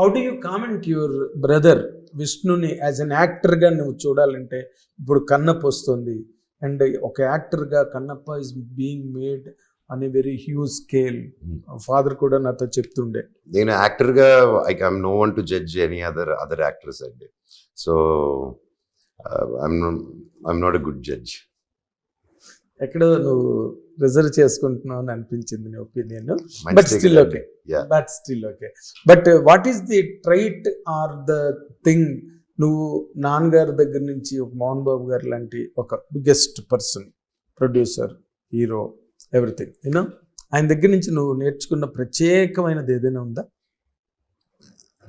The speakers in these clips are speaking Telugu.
How do you comment your brother విష్ణుని యాజ్ అన్ యాక్టర్గా నువ్వు చూడాలంటే? ఇప్పుడు కన్నప్ప వస్తుంది. అండ్ ఒక యాక్టర్గా Kannappa is being made an very huge scale. Father కూడా నాతో చెప్తుండే. నేను యాక్టర్గా I I'm no one to judge any other other actors అండి. So I'm I'm not a good judge ఎక్కడో నువ్వు రిజర్వ్ చేసుకుంటున్నావు అని అనిపించింది నీ opinion. But still okay. But still okay but what is the trait or the thing నువ్వు నాన్నగారి దగ్గర నుంచి ఒక మోహన్ బాబు గారు లాంటి ఒక biggest person producer hero everything you know ఆయన దగ్గర నుంచి నువ్వు నేర్చుకున్న ప్రత్యేకమైనది ఏదైనా ఉందా?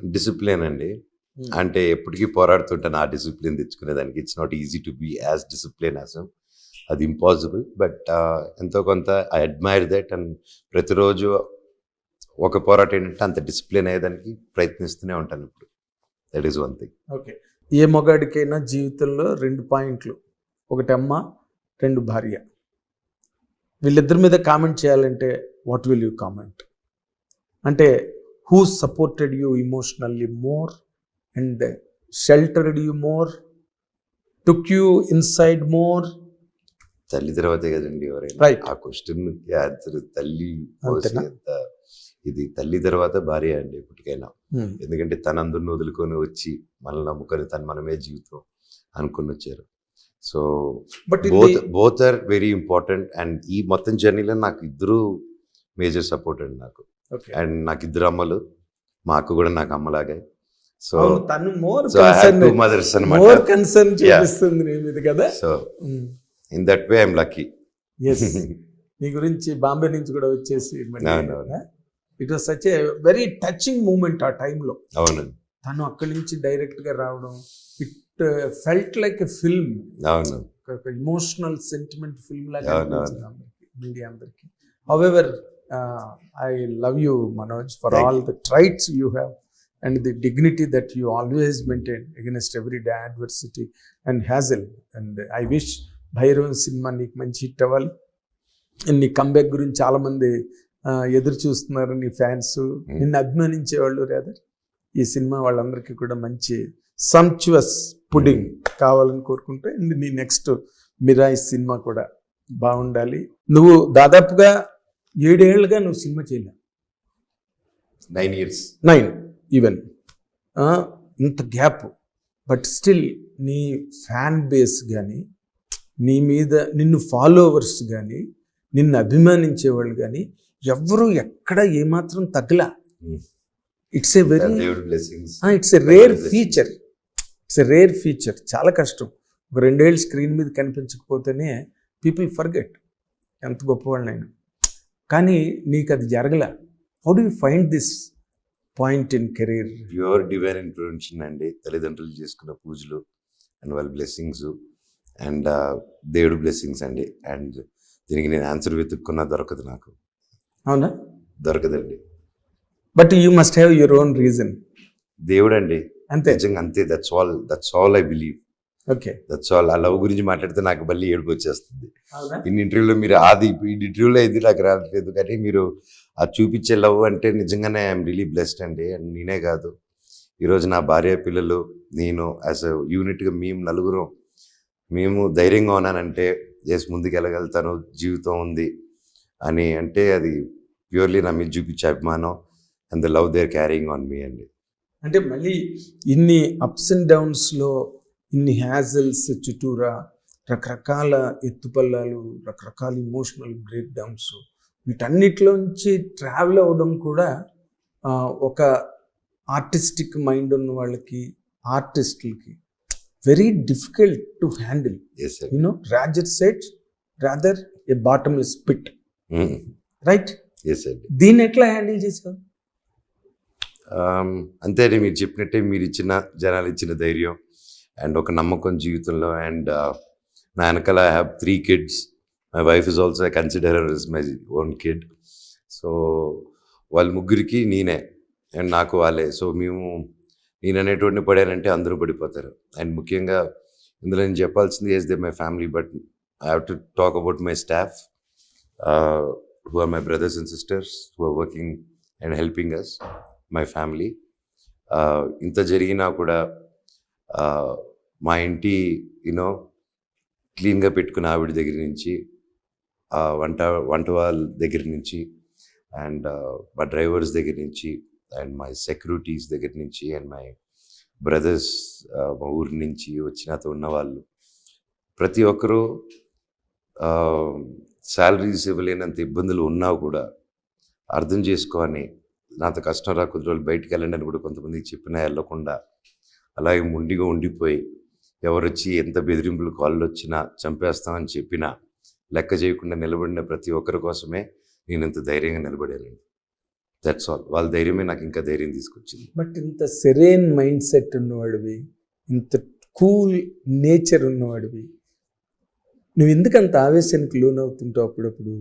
డిసిప్లిన్ అండి. Hmm. అంటే ఎప్పటికీ పోరాడుతుంటే నా discipline తెచ్చుకునేదానికి. It's not easy to be as discipline as అది ఇంపాసిబుల్ బట్ uh, ఎంతో కొంత ఐ అడ్మైర్ దట్ అండ్ ప్రతిరోజు ఒక పోరాటం ఏంటంటే అంత డిసిప్లిన్ అయ్యేదానికి ప్రయత్నిస్తూనే ఉంటాను ఇప్పుడు. That is one thing okay ఏ మొగాడికైనా జీవితంలో రెండు పాయింట్లు. ఒకటి అమ్మ రెండు భార్య. వీళ్ళిద్దరి మీద కామెంట్ చేయాలంటే వాట్ విల్ యూ కామెంట్ అంటే who supported you emotionally more and sheltered you more took you inside more తల్లి తర్వాతే కదండి ఎవరైనా. ఆ క్వశ్చన్ ఆన్సర్ తల్లి అంత ఇది తల్లి తర్వాత భార్య అండి ఎప్పటికైనా. ఎందుకంటే తన అందరిని వదులుకొని వచ్చి మనల్ని నమ్ముకొని తను మనమే జీవితం అనుకుని వచ్చారు. So but both both are very important and ఈ మొత్తం జర్నీలో నాకు ఇద్దరు మేజర్ సపోర్ట్ అండి నాకు. అండ్ నాకు ఇద్దరు అమ్మలు మా అక్క కూడా నాకు అమ్మలాగే. సో తను మోర్ మదర్స్ మోర్ అనమాట కన్సర్న్ మీద కదా? So in that way I'm lucky నీ గురించి బాంబే నుంచి కూడా వచ్చేసి. It was such a very touching moment ఆ టైంలో అవునండి తను అక్కడి నుంచి డైరెక్ట్గా రావడం it felt like a film అవును. ఇమోషనల్ సెంటిమెంట్ ఫిల్మ్ లాగా అవును, మీడియా అందరికి. However I love you Manoj for all the traits you have and the dignity that you always maintain against every day adversity and hassle and I wish Bhairavan cinema నీకు మంచి హిట్ అవ్వాలి. నీ కంబ్యాక్ గురించి చాలా మంది ఆ, ఎదురు చూస్తున్నారు నీ ఫ్యాన్స్ నిన్ను అభిమానించే వాళ్ళు రాదర్ ఈ సినిమా వాళ్ళందరికీ కూడా మంచి సంచువస్ పుడింగ్ కావాలని కోరుకుంటే అండ్ నీ నెక్స్ట్ మిరాయి సినిమా కూడా బాగుండాలి. నువ్వు దాదాపుగా ఏడేళ్ళుగా నువ్వు సినిమా చేయలే. నైన్ ఇయర్స్ నైన్ ఈవెన్ ఇంత గ్యాప్ బట్ స్టిల్ నీ ఫ్యాన్ బేస్ కానీ నీ మీద నిన్ను ఫాలోవర్స్ కానీ నిన్ను అభిమానించే వాళ్ళు కానీ ఎవ్వరూ ఎక్కడ ఏమాత్రం తగ్గలా. It's a very it's a rare feature it's a rare feature చాలా కష్టం. ఒక రెండేళ్ళు స్క్రీన్ మీద కనిపించకపోతేనే పీపుల్ ఫర్గెట్ ఎంత గొప్పవాళ్ళైనా. కానీ నీకు అది జరగల. How do you find this point in career pure divine influence అండి. తల్లిదండ్రులు చేసుకున్న పూజలు అండ్ వాళ్ళ బ్లెస్సింగ్స్ అండ్ దేవుడు బ్లెస్సింగ్స్ అండి. అండ్ దీనికి నేను ఆన్సర్ వెతుక్కున్నా దొరకదు నాకు. అవునా? దొరకదండి. But you must have your own reason. దేవుడు అండి అంతే. నిజంగా అంతే. That's all that's all I believe okay. That's all ఆ లవ్ గురించి మాట్లాడితే నాకు మళ్ళీ ఏడుపు వచ్చేస్తుంది. ఇన్ని ఇంటర్వ్యూలో మీరు అది ఈ ఇంటర్వ్యూలో ఇది నాకు రావట్లేదు. కానీ మీరు అది చూపించే లవ్ అంటే నిజంగానే ఐఎమ్ రియలీ బ్లెస్డ్ అండి. అండ్ నేనే కాదు. ఈరోజు నా భార్య పిల్లలు నేను యాజ్ అ యూనిట్గా మేము నలుగురు మేము ధైర్యంగా ఉన్నానంటే ఎస్ ముందుకు వెళ్ళగలుగుతాను జీవితం ఉంది అని అంటే అది ప్యూర్లీ నా మీద చూపించే అభిమానం and the love their caring on me అండి. అంటే మళ్ళీ ఇన్ని అప్స్ అండ్ డౌన్స్లో ఇన్ని హ్యాజల్స్ చుట్టూరా రకరకాల ఎత్తుపల్లాలు రకరకాల ఇమోషనల్ బ్రేక్ డౌన్స్ వీటన్నిటిలోంచి ట్రావెల్ అవ్వడం కూడా ఒక ఆర్టిస్టిక్ మైండ్ ఉన్న వాళ్ళకి ఆర్టిస్టులకి very difficult to handle sir you know roger set rather a bottom is pit right దీన్ని ఎట్లా హ్యాండిల్ చేసావు Um, అంతే అండి మీరు చెప్పినట్టే మీరు ఇచ్చిన జనాలు ఇచ్చిన ధైర్యం అండ్ ఒక నమ్మకం జీవితంలో అండ్ నా వెనకాల I have three kids my wife is also I consider is my own kid so వాళ్ళ ముగ్గురికి నేనే అండ్ నాకు వాళ్ళే. సో మేము నేను అనేటువంటి పడానంటే అందరూ పడిపోతారు. అండ్ ముఖ్యంగా ఇందులో నేను చెప్పాల్సింది as they my family but I have to talk about my staff who are my brothers and sisters who are working and helping us my family ఇంత జరిగినా కూడా uh, మా ఇంటి యూనో క్లీన్గా పెట్టుకున్న ఆవిడ దగ్గర నుంచి uh, వంట వంట వాళ్ళ దగ్గర నుంచి అండ్ uh, మా డ్రైవర్స్ దగ్గర నుంచి అండ్ మై సెక్యూరిటీస్ దగ్గర నుంచి అండ్ మై బ్రదర్స్ మా ఊరి నుంచి వచ్చినతో ఉన్నవాళ్ళు ఉన్న వాళ్ళు. ప్రతి ఒక్కరూ శాలరీస్ ఇవ్వలేనంత ఇబ్బందులు ఉన్నా కూడా అర్థం చేసుకొని నాతో కష్టం రా కొద్ది రోజులు బయటికి వెళ్ళండి అని కూడా కొంతమంది చెప్పినా వెళ్ళకుండా అలాగే ముండిగా ఉండిపోయి ఎవరు వచ్చి ఎంత బెదిరింపులు కాళ్ళు వచ్చినా చంపేస్తామని చెప్పినా లెక్క చేయకుండా నిలబడిన ప్రతి ఒక్కరి కోసమే నేను ఇంత ధైర్యంగా నిలబడానండి. దట్స్ ఆల్ వాళ్ళ ధైర్యమే నాకు ఇంకా ధైర్యం తీసుకొచ్చింది. బట్ ఇంత సెరేన్ మైండ్ సెట్ ఉన్నవాడివి ఇంత కూల్ నేచర్ ఉన్నవాడివి నువ్వు ఎందుకంత ఆవేశానికి లోనవుతుంటావు అప్పుడప్పుడు?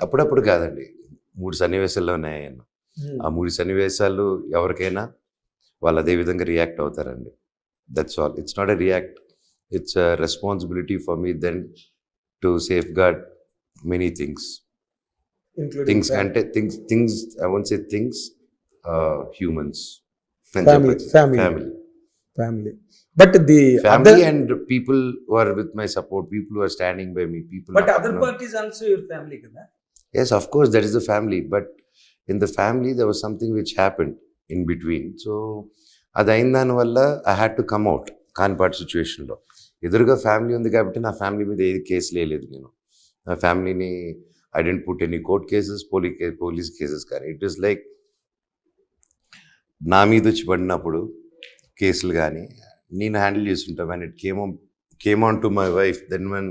అప్పుడప్పుడు కాదండి. మూడు సన్నివేశాల్లో ఉన్నాయన్న ఆ మూడు సన్నివేశాలు ఎవరికైనా వాళ్ళు అదే విధంగా రియాక్ట్ అవుతారండి. That's all it's not a react it's responsibility for me then to safeguard many things things అంటే things things I one say things humans Family, family. Family family but the family and people are with my support people are standing by me people but other parties also your family కదా? Yes, of course, that is the family. But in the family, there was something which happened in between. So, అది అయిన దానివల్ల I had to come out కాన్పాట్ సిచ్యువేషన్లో ఎదురుగా ఫ్యామిలీ ఉంది కాబట్టి నా ఫ్యామిలీ మీద ఏది కేసు లేదు నేను. నా ఫ్యామిలీని I didn't put any court cases, police police cases కానీ ఇట్ ఈస్ లైక్ నా మీద వచ్చి పడినప్పుడు కేసులు కానీ నేను హ్యాండిల్ చేస్తుంటా and it came came on to my wife then one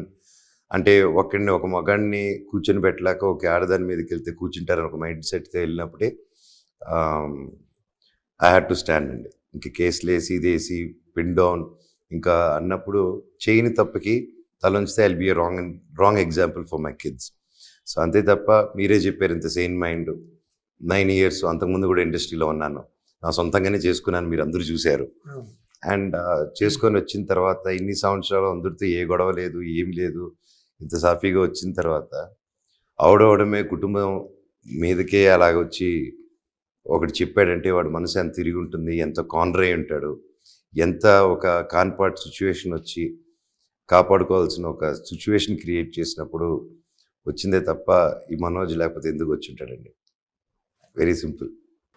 అంటే ఒకడిని ఒక మగాడిని కూర్చొని పెట్టలేక ఒక ఆడదాని మీదకి వెళ్తే కూర్చుంటారని ఒక మైండ్ సెట్తో వెళ్ళినప్పుడే ఐ హ్యాడ్ టు స్టాండ్ అండి ఇంకా కేసులు వేసి ఇది వేసి పిన్ డౌన్ ఇంకా అన్నప్పుడు చేయని తప్పకి తలంచితే I'll be wrong wrong example for my kids so అంతే తప్ప మీరే చెప్పారు ఇంత సేమ్ మైండ్ నైన్ ఇయర్స్ అంతకుముందు కూడా ఇండస్ట్రీలో ఉన్నాను. నా సొంతంగానే చేసుకున్నాను మీరు అందరూ చూశారు. అండ్ చేసుకొని వచ్చిన తర్వాత ఇన్ని సంవత్సరాలు అందరితో ఏ గొడవ లేదు ఏం లేదు. ఇంత సాఫీగా వచ్చిన తర్వాత అవడవడమే కుటుంబం మీదకే అలాగ వచ్చి ఒకటి చెప్పాడంటే వాడు మనసు ఎంత తిరిగి ఉంటుంది ఎంత కాన్రై ఉంటాడు ఎంత ఒక కాన్పాట్ సిచ్యువేషన్ వచ్చి కాపాడుకోవాల్సిన ఒక సిచ్యువేషన్ క్రియేట్ చేసినప్పుడు వచ్చిందే తప్ప ఈ మనోజ్ లేకపోతే ఎందుకు వచ్చి ఉంటాడండి very simple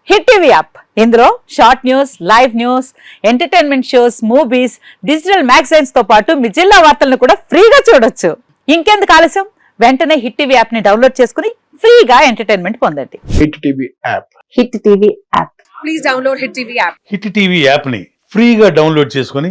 hit TV app. ఇందులో short news live news entertainment shows movies digital మ్యాగజైన్స్తో పాటు మీ జిల్లా వార్తలను కూడా ఫ్రీగా చూడొచ్చు. ఇంకెందుకు ఆలస్యం? వెంటనే హిట్ టీవీ యాప్ని డౌన్లోడ్ చేసుకుని ఫ్రీగా ఎంటర్టైన్మెంట్ పొందండి. Hit TV app. Hit TV app. Please download Hit TV app. Hit TV యాప్ని ఫ్రీగా డౌన్లోడ్ చేసుకొని